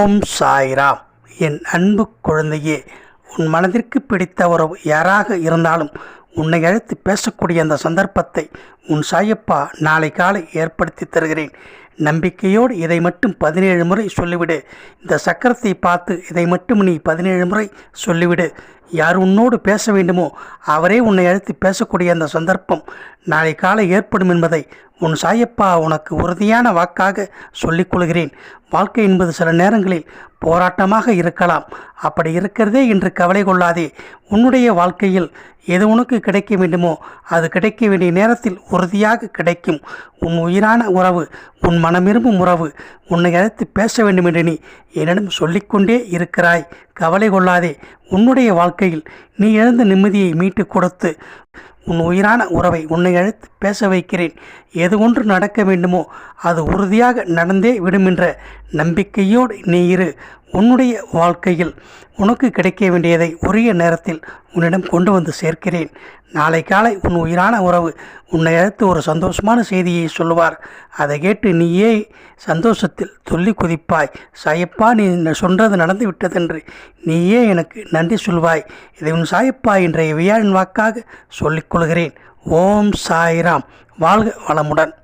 ஓம் சாய்ராம் என் அன்பு குழந்தையே உன் மனதிற்கு பிடித்த உறவு யாராக இருந்தாலும் உன்னை அழைத்து பேசக்கூடிய அந்த சந்தர்ப்பத்தை உன் சாயப்பா நாளை காலை ஏற்படுத்தி தருகிறேன். நம்பிக்கையோடு இதை மட்டும் பதினேழு முறை சொல்லிவிடு. இந்த சக்கரத்தை பார்த்து இதை மட்டும் நீ பதினேழு முறை சொல்லிவிடு. யார் உன்னோடு பேச வேண்டுமோ அவரே உன்னை அழைத்து பேசக்கூடிய அந்த சந்தர்ப்பம் நாளை காலை ஏற்படும் என்பதை உன் சாயப்பா உனக்கு உறுதியான வாக்காக சொல்லிக்கொள்கிறேன் வாழ்க்கை என்பது சில நேரங்களில் போராட்டமாக இருக்கலாம். அப்படி இருக்கிறதே என்று கவலை கொள்ளாதே. உன்னுடைய வாழ்க்கையில் எது உனக்கு கிடைக்க வேண்டுமோ அது கிடைக்க வேண்டிய நேரத்தில் உறுதியாக கிடைக்கும். உன் உயிரான உறவு உன் மனமிரும்பும் உறவு உன்னை அழைத்து பேச வேண்டும் என்று நீ என்னிடம் சொல்லிக்கொண்டே இருக்கிறாய். கவலை கொள்ளாதே. உன்னுடைய வாழ்க்கையில் நீ எழுந்த நிம்மதியை மீட்டு கொடுத்து உன் உயிரான உறவை உன்னை அழைத்து பேச வைக்கிறேன். எது ஒன்று நடக்க வேண்டுமோ அது உறுதியாக நடந்தே விடுமென்ற நம்பிக்கையோடு நீ இரு. உன்னுடைய வாழ்க்கையில் உனக்கு கிடைக்க வேண்டியதை உரிய நேரத்தில் உன்னிடம் கொண்டு வந்து சேர்க்கிறேன். நாளை காலை உன் உயிரான உறவு உன்னை அழைத்து ஒரு சந்தோஷமான செய்தியை சொல்லுவார். அதை கேட்டு நீயே சந்தோஷத்தில் துள்ளி குதிப்பாய். சாயப்பா நீ சொன்னது நடந்து விட்டதென்று நீயே எனக்கு நன்றி சொல்வாய். இதை உன் சாயப்பா இன்றைய வியாழன் வாக்காக சொல்லிக்கொள்கிறேன் ஓம் சாய்ராம். வாழ்க வளமுடன்.